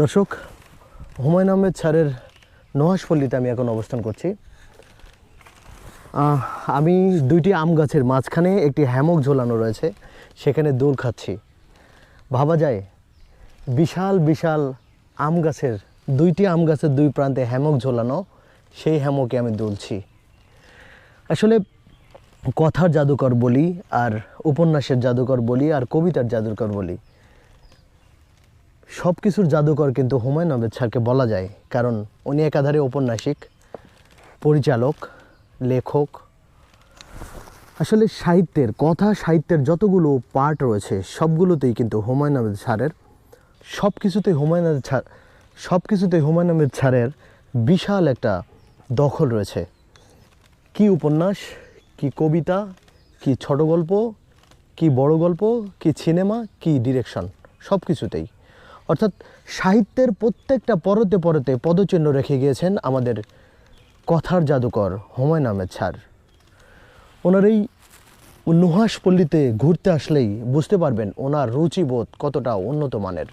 দর্শক, হুমায়ুন আহমেদ স্যারের নহাসপল্লীতে আমি এখন অবস্থান করছি। আমি দুইটি আম গাছের মাঝখানে একটি হ্যামক ঝোলানো রয়েছে, সেখানে দোল খাচ্ছি। ভাবা যায়, বিশাল বিশাল আম গাছের, দুইটি আম গাছের দুই প্রান্তে হ্যামক ঝোলানো, সেই হ্যামকে আমি দুলছি। আসলে কথার জাদুকর বলি আর উপন্যাসের জাদুকর বলি আর কবিতার জাদুকর বলি। সব কিছুর জাদুকর কিন্তু হুমায়ুন আহমেদ স্যারকে বলা যায়। কারণ উনি একাধারে ঔপন্যাসিক, পরিচালক, লেখক। আসলে সাহিত্যের কথা, সাহিত্যের যতগুলো পার্ট রয়েছে, সবগুলোতেই কিন্তু হুমায়ুন আহমেদ স্যারের সব কিছুতেই হুমায়ুন আহমেদ স্যার সব কিছুতেই হুমায়ুন আহমেদ স্যারের বিশাল একটা দখল রয়েছে। কি উপন্যাস, কি কবিতা, কি ছোট গল্প, কি বড় গল্প, কি সিনেমা কি ডিরেকশন সব কিছুতেই অর্থাৎ সাহিত্যের প্রত্যেকটা পরতে পরতে পদচিহ্ন রেখে গিয়েছেন আমাদের কথার জাদুকর হুমায়ুন আহমেদ স্যার। ওনার এই নুহাস পল্লীতে ঘুরতে আসলেই বুঝতে পারবেন ওনার রুচিবোধ কতটা উন্নত মানের